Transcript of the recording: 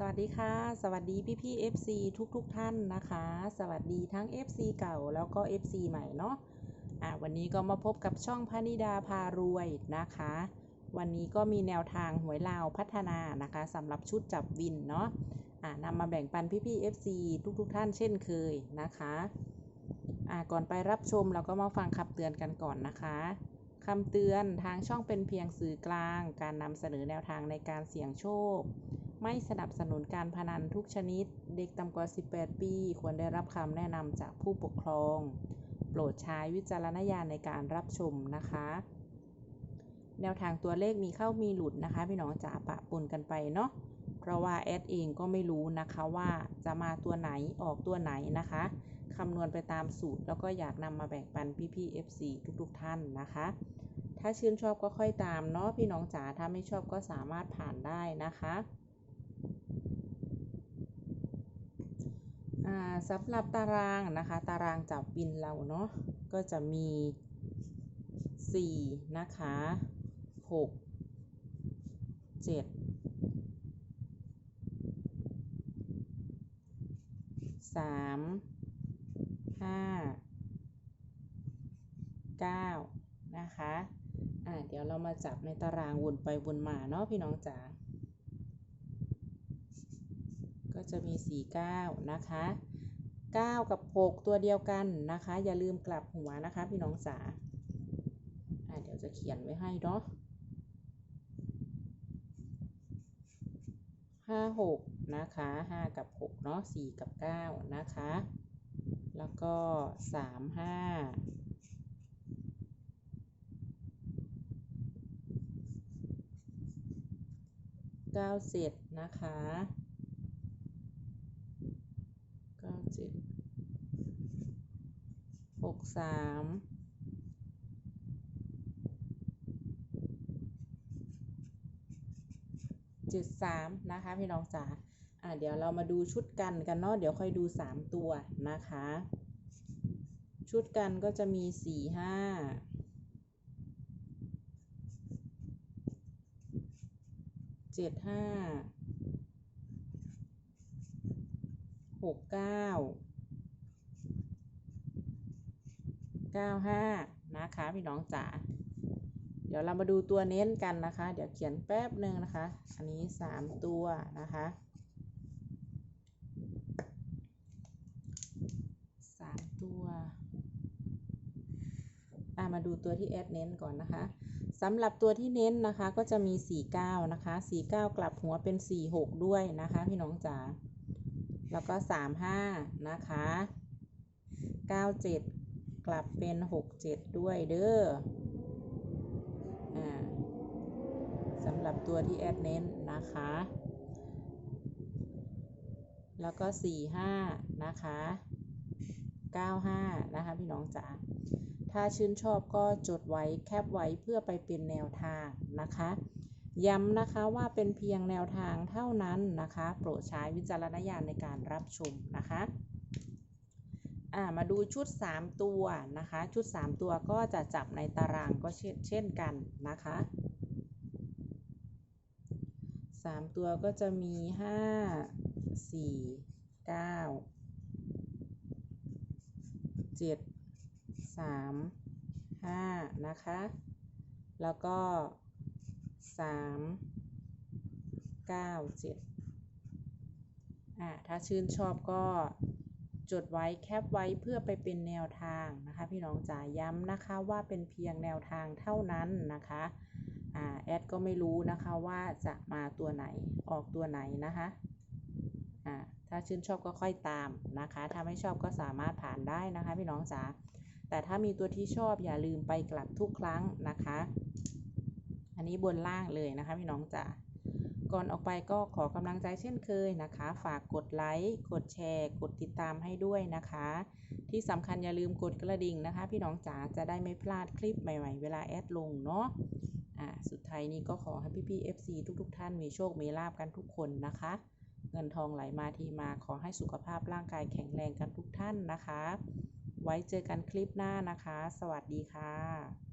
สวัสดีค่ะ สวัสดีพี่พี่ FC ทุกทุกท่านนะคะ สวัสดีทั้ง FC เก่าแล้วก็ FC ใหม่เนาะอะวันนี้ก็มาพบกับช่องพนิดาพารวยนะคะ วันนี้ก็มีแนวทางหวยลาวพัฒนานะคะสำหรับชุดจับวินเนาะอะนำมาแบ่งปันพี่พี่ FC ทุกทุกท่านเช่นเคยนะคะอะก่อนไปรับชมเราก็มาฟังคำเตือนกันก่อนนะคะคำเตือนทางช่องเป็นเพียงสื่อกลาง การนำเสนอแนวทางในการเสี่ยงโชค ไม่สนับสนุนการพนันทุกชนิด เด็กต่ำกว่า 18 ปี ควรได้รับคำแนะนำจากผู้ปกครอง โปรดใช้วิจารณญาณในการรับชมนะคะ แนวทางตัวเลขมีเข้ามีหลุดนะคะ พี่น้องจ๋าปะปนกันไปเนาะ เพราะว่าแอดเองก็ไม่รู้นะคะว่าจะมาตัวไหนออกตัวไหนนะคะคำนวณไปตามสูตร แล้วก็อยากนำมาแบ่งปันพี่ๆ FC ทุกๆ ท่านนะคะ ถ้าชื่นชอบก็ค่อยตามเนาะพี่น้องจ๋าถ้าไม่ชอบก็สามารถผ่านได้นะคะ อ่า สำหรับตารางนะคะ ตารางจับวินเราเนาะก็จะมี 4 นะคะ 6 7 3 5 9 นะคะ อ่าเดี๋ยวเรามาจับในตารางวนไปวนมาเนาะพี่น้องจ๋า ก็จะมี 49 นะคะ 9 กับ 6 ตัวเดียวกันนะคะ อย่าลืมกลับหัวนะคะพี่น้องจ๋าเดี๋ยวจะเขียนไว้ให้เนาะ5 6นะคะ5กับ6เนาะ4กับ9นะคะ แล้วก็3 5 9 7นะคะ เก้าเจ็ดหก สามเจ็ดสามนะคะพี่น้องจ๋าอะเดี๋ยวเรามาดูชุดกันกันเนาะเดี๋ยวค่อยดูสามตัวนะคะ ชุดกันก็จะมีสี่ห้าเจ็ดห้าหกเก้า เก้าห้านะคะ พี่น้องจ๋า เดี๋ยวเรามาดูตัวเน้นกันนะคะ เดี๋ยวเขียนแป๊บหนึ่งนะคะ อันนี้สามตัวนะคะสามตัวอะมาดูตัวที่แอดเน้นก่อนนะคะสำหรับตัวที่เน้นนะคะก็จะมี 49 นะคะ 49 กลับหัวเป็น 46 ด้วยนะคะ พี่น้องจ๋าแล้วก็ 35 นะคะ 97 กลับเป็น67ด้วยเด้ออ่าสำหรับตัวที่แอดเน้นนะคะ แล้วก็45นะคะ95นะคะพี่น้องจ๋าถ้าชื่นชอบก็จดไว้แคปไว้เพื่อไปเป็นแนวทางนะคะ ย้ำนะคะว่าเป็นเพียงแนวทางเท่านั้นนะคะ โปรดใช้วิจารณญาณในการรับชมนะคะ อ่ามาดูชุด 3 ตัวนะคะ ชุด 3 ตัวก็จะจับในตารางก็เช่นเช่นกันนะคะ 3 ตัวก็จะมี 5 4 9 7 3 5 นะคะ แล้วก็ 3 9 7อ่าถ้าชื่นชอบก็ จดไว้แคปไว้เพื่อไปเป็นแนวทางนะคะ พี่น้องจ๋าย้ำนะคะว่าเป็นเพียงแนวทางเท่านั้นนะคะอ่าแอดก็ไม่รู้นะคะว่าจะมาตัวไหนออกตัวไหนนะคะอ่าถ้าชื่นชอบก็ค่อยตามนะคะ ถ้าไม่ชอบก็สามารถผ่านได้นะคะ พี่น้องจ๋าแต่ถ้ามีตัวที่ชอบอย่าลืมไปกลับทุกครั้งนะคะ อันนี้บนล่างเลยนะคะ พี่น้องจ๋า ก่อนออกไปก็ขอกำลังใจเช่นเคยนะคะ ฝากกดไลค์กดแชร์ กดติดตามให้ด้วยนะคะ ที่สำคัญอย่าลืมกดกระดิ่งนะคะ พี่น้องจ๋าจะได้ไม่พลาดคลิปใหม่ๆ เวลาแอดลงเนาะอ่าสุดท้ายนี้ก็ขอให้พี่ๆ FC ทุกๆ ท่านมีโชค มีลาบกันทุกคนนะคะ เงินทองไหลมาทีมาขอให้สุขภาพร่างกายแข็งแรงกันทุกท่านนะคะ ไว้เจอกันคลิปหน้านะคะ สวัสดีค่ะ